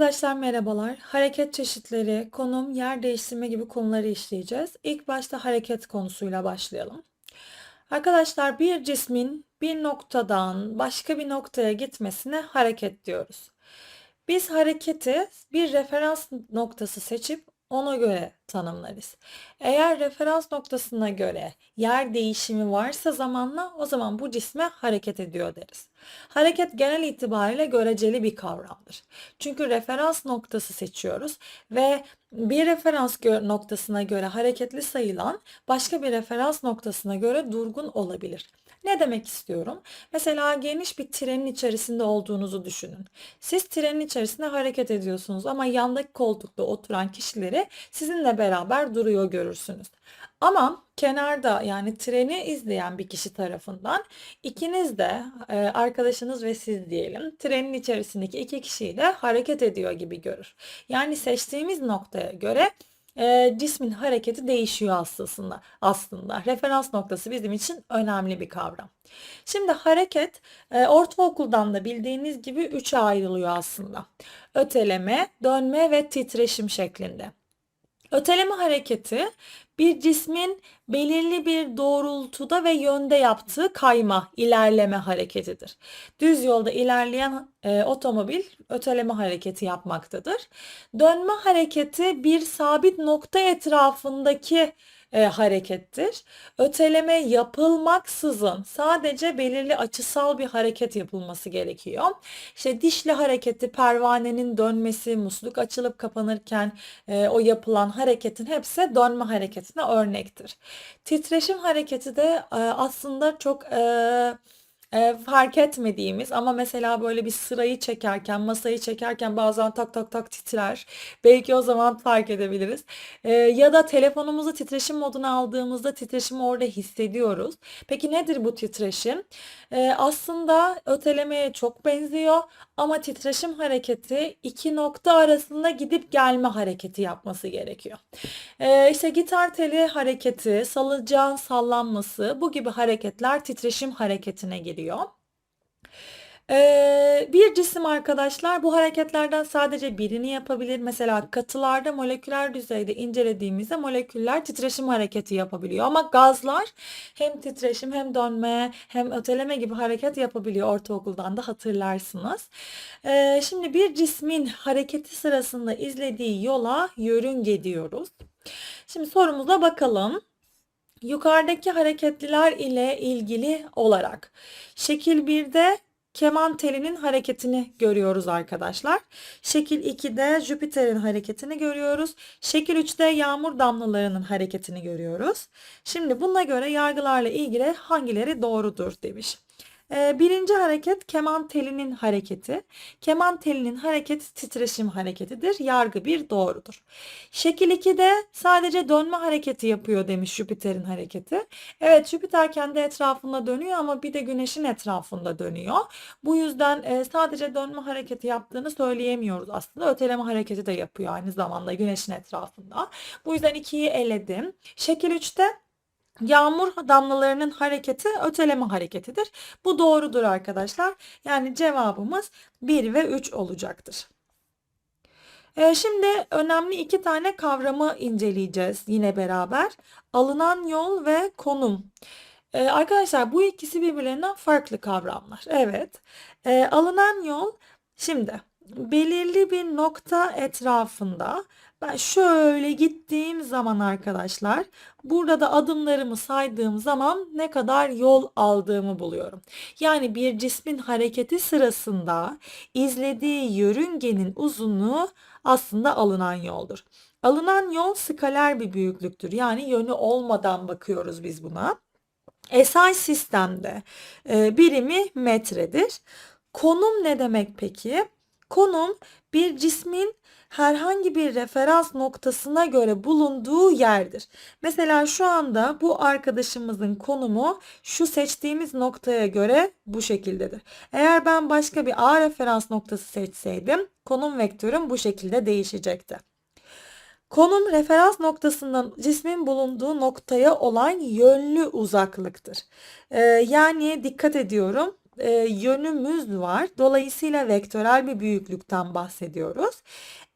Arkadaşlar merhabalar. Hareket çeşitleri, konum, yer değiştirme gibi konuları işleyeceğiz. İlk başta hareket konusuyla başlayalım. Arkadaşlar bir cismin bir noktadan başka bir noktaya gitmesine hareket diyoruz. Biz hareketi bir referans noktası seçip ona göre tanımlarız. Eğer referans noktasına göre yer değişimi varsa zamanla o zaman bu cisme hareket ediyor deriz. Hareket genel itibariyle göreceli bir kavramdır. Çünkü referans noktası seçiyoruz ve bir referans noktasına göre hareketli sayılan başka bir referans noktasına göre durgun olabilir. Ne demek istiyorum? Mesela geniş bir trenin içerisinde olduğunuzu düşünün. Siz trenin içerisinde hareket ediyorsunuz ama yandaki koltukta oturan kişileri sizinle beraber duruyor görürsünüz. Ama kenarda yani treni izleyen bir kişi tarafından ikiniz de e, arkadaşınız ve siz diyelim trenin içerisindeki iki kişiyi de hareket ediyor gibi görür. Yani seçtiğimiz noktaya göre e, cismin hareketi değişiyor aslında. Aslında referans noktası bizim için önemli bir kavram. Şimdi hareket e, ortaokuldan da bildiğiniz gibi üçe ayrılıyor aslında. Öteleme, dönme ve titreşim şeklinde. Öteleme hareketi bir cismin belirli bir doğrultuda ve yönde yaptığı kayma, ilerleme hareketidir. Düz yolda ilerleyen e, otomobil öteleme hareketi yapmaktadır. Dönme hareketi bir sabit nokta etrafındaki e, harekettir. Öteleme yapılmaksızın sadece belirli açısal bir hareket yapılması gerekiyor. İşte dişli hareketi, pervanenin dönmesi, musluk açılıp kapanırken e, o yapılan hareketin hepsi dönme hareketine örnektir. Titreşim hareketi de e, aslında çok e, e, fark etmediğimiz ama mesela böyle bir sırayı çekerken, masayı çekerken bazen tak tak tak titrer. Belki o zaman fark edebiliriz. E, ya da telefonumuzu titreşim moduna aldığımızda titreşimi orada hissediyoruz. Peki nedir bu titreşim? E, aslında ötelemeye çok benziyor ama titreşim hareketi iki nokta arasında gidip gelme hareketi yapması gerekiyor. E, işte gitar teli hareketi, salıncağın sallanması bu gibi hareketler titreşim hareketine giriyor. Ee, bir cisim arkadaşlar bu hareketlerden sadece birini yapabilir. Mesela katılarda moleküler düzeyde incelediğimizde moleküller titreşim hareketi yapabiliyor. Ama gazlar hem titreşim hem dönme hem öteleme gibi hareket yapabiliyor. Ortaokuldan da hatırlarsınız. Ee, şimdi bir cismin hareketi sırasında izlediği yola yörünge diyoruz. Şimdi sorumuza bakalım. Yukarıdaki hareketliler ile ilgili olarak şekil 1'de keman telinin hareketini görüyoruz arkadaşlar. Şekil 2'de Jüpiter'in hareketini görüyoruz. Şekil 3'te yağmur damlalarının hareketini görüyoruz. Şimdi buna göre yargılarla ilgili hangileri doğrudur demiş. Ee, birinci hareket keman telinin hareketi. Keman telinin hareketi titreşim hareketidir. Yargı bir doğrudur. Şekil 2'de sadece dönme hareketi yapıyor demiş Jüpiter'in hareketi. Evet Jüpiter kendi etrafında dönüyor ama bir de Güneş'in etrafında dönüyor. Bu yüzden e, sadece dönme hareketi yaptığını söyleyemiyoruz aslında. Öteleme hareketi de yapıyor aynı zamanda Güneş'in etrafında. Bu yüzden 2'yi eledim. Şekil 3'te Yağmur damlalarının hareketi öteleme hareketidir. Bu doğrudur arkadaşlar. Yani cevabımız 1 ve 3 olacaktır. Ee, şimdi önemli iki tane kavramı inceleyeceğiz yine beraber. Alınan yol ve konum. Ee, arkadaşlar bu ikisi birbirlerinden farklı kavramlar. Evet. Ee, alınan yol şimdi belirli bir nokta etrafında ben şöyle gittiğim zaman arkadaşlar burada da adımlarımı saydığım zaman ne kadar yol aldığımı buluyorum. Yani bir cismin hareketi sırasında izlediği yörüngenin uzunluğu aslında alınan yoldur. Alınan yol skaler bir büyüklüktür. Yani yönü olmadan bakıyoruz biz buna. SI sistemde birimi metredir. Konum ne demek peki? Konum bir cismin herhangi bir referans noktasına göre bulunduğu yerdir. Mesela şu anda bu arkadaşımızın konumu şu seçtiğimiz noktaya göre bu şekildedir. Eğer ben başka bir A referans noktası seçseydim konum vektörüm bu şekilde değişecekti. Konum referans noktasından cismin bulunduğu noktaya olan yönlü uzaklıktır. Ee, yani dikkat ediyorum e, yönümüz var. Dolayısıyla vektörel bir büyüklükten bahsediyoruz.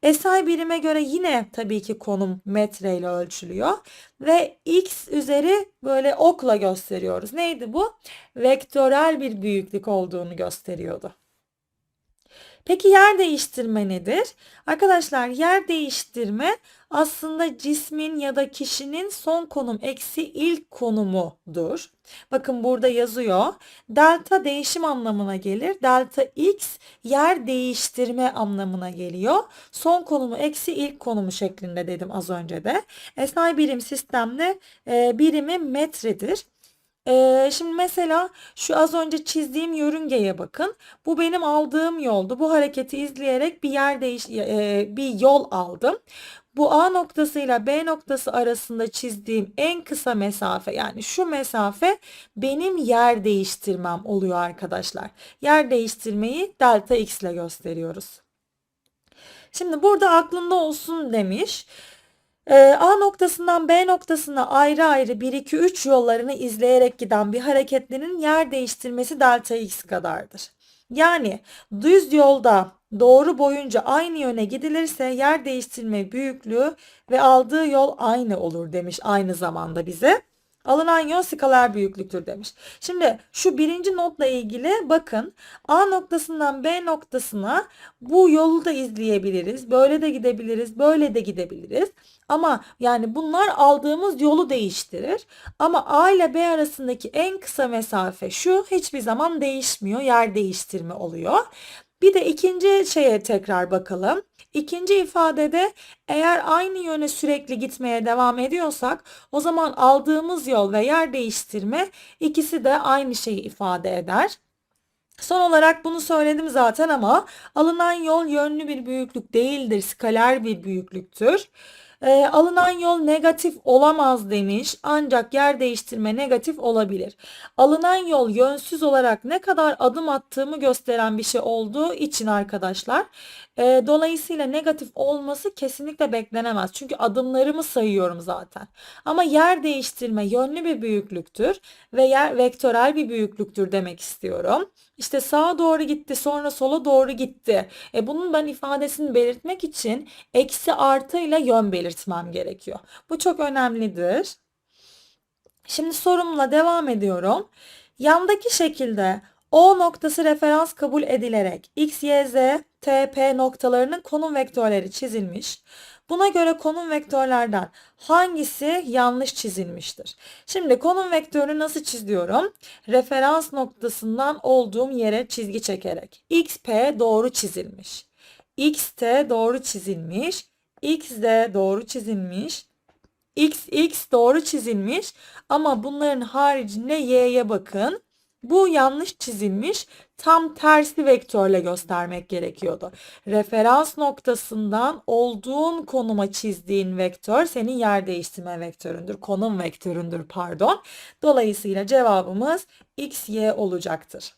SI birime göre yine tabii ki konum metreyle ölçülüyor ve x üzeri böyle okla gösteriyoruz. Neydi bu? Vektörel bir büyüklük olduğunu gösteriyordu. Peki yer değiştirme nedir? Arkadaşlar yer değiştirme aslında cismin ya da kişinin son konum eksi ilk konumudur. Bakın burada yazıyor. Delta değişim anlamına gelir. Delta x yer değiştirme anlamına geliyor. Son konumu eksi ilk konumu şeklinde dedim az önce de. SI birim sistemde e, birimi metredir. Ee, şimdi mesela şu az önce çizdiğim yörüngeye bakın. Bu benim aldığım yoldu. Bu hareketi izleyerek bir yer değiş e, bir yol aldım. Bu A noktasıyla B noktası arasında çizdiğim en kısa mesafe yani şu mesafe benim yer değiştirmem oluyor arkadaşlar. Yer değiştirmeyi delta x ile gösteriyoruz. Şimdi burada aklında olsun demiş. Ee, A noktasından B noktasına ayrı ayrı 1, 2, 3 yollarını izleyerek giden bir hareketlerin yer değiştirmesi delta x kadardır. Yani düz yolda doğru boyunca aynı yöne gidilirse yer değiştirme büyüklüğü ve aldığı yol aynı olur demiş aynı zamanda bize. Alınan yol skaler büyüklüktür demiş. Şimdi şu birinci notla ilgili bakın A noktasından B noktasına bu yolu da izleyebiliriz. Böyle de gidebiliriz, böyle de gidebiliriz. Ama yani bunlar aldığımız yolu değiştirir. Ama A ile B arasındaki en kısa mesafe şu hiçbir zaman değişmiyor. Yer değiştirme oluyor. Bir de ikinci şeye tekrar bakalım. İkinci ifadede eğer aynı yöne sürekli gitmeye devam ediyorsak o zaman aldığımız yol ve yer değiştirme ikisi de aynı şeyi ifade eder. Son olarak bunu söyledim zaten ama alınan yol yönlü bir büyüklük değildir, skaler bir büyüklüktür. E, alınan yol negatif olamaz demiş ancak yer değiştirme negatif olabilir. Alınan yol yönsüz olarak ne kadar adım attığımı gösteren bir şey olduğu için arkadaşlar e, dolayısıyla negatif olması kesinlikle beklenemez. Çünkü adımlarımı sayıyorum zaten. Ama yer değiştirme yönlü bir büyüklüktür ve yer vektörel bir büyüklüktür demek istiyorum. İşte sağa doğru gitti sonra sola doğru gitti. E bunun ben ifadesini belirtmek için eksi artı ile yön belirtmem gerekiyor. Bu çok önemlidir. Şimdi sorumla devam ediyorum. Yandaki şekilde O noktası referans kabul edilerek x, y, z, t, p noktalarının konum vektörleri çizilmiş. Buna göre konum vektörlerden hangisi yanlış çizilmiştir? Şimdi konum vektörünü nasıl çiziyorum? Referans noktasından olduğum yere çizgi çekerek. xp doğru çizilmiş. xt doğru çizilmiş. xd doğru çizilmiş. xx doğru çizilmiş ama bunların haricinde y'ye bakın. Bu yanlış çizilmiş tam tersi vektörle göstermek gerekiyordu. Referans noktasından olduğun konuma çizdiğin vektör senin yer değiştirme vektöründür. Konum vektöründür pardon. Dolayısıyla cevabımız x, y olacaktır.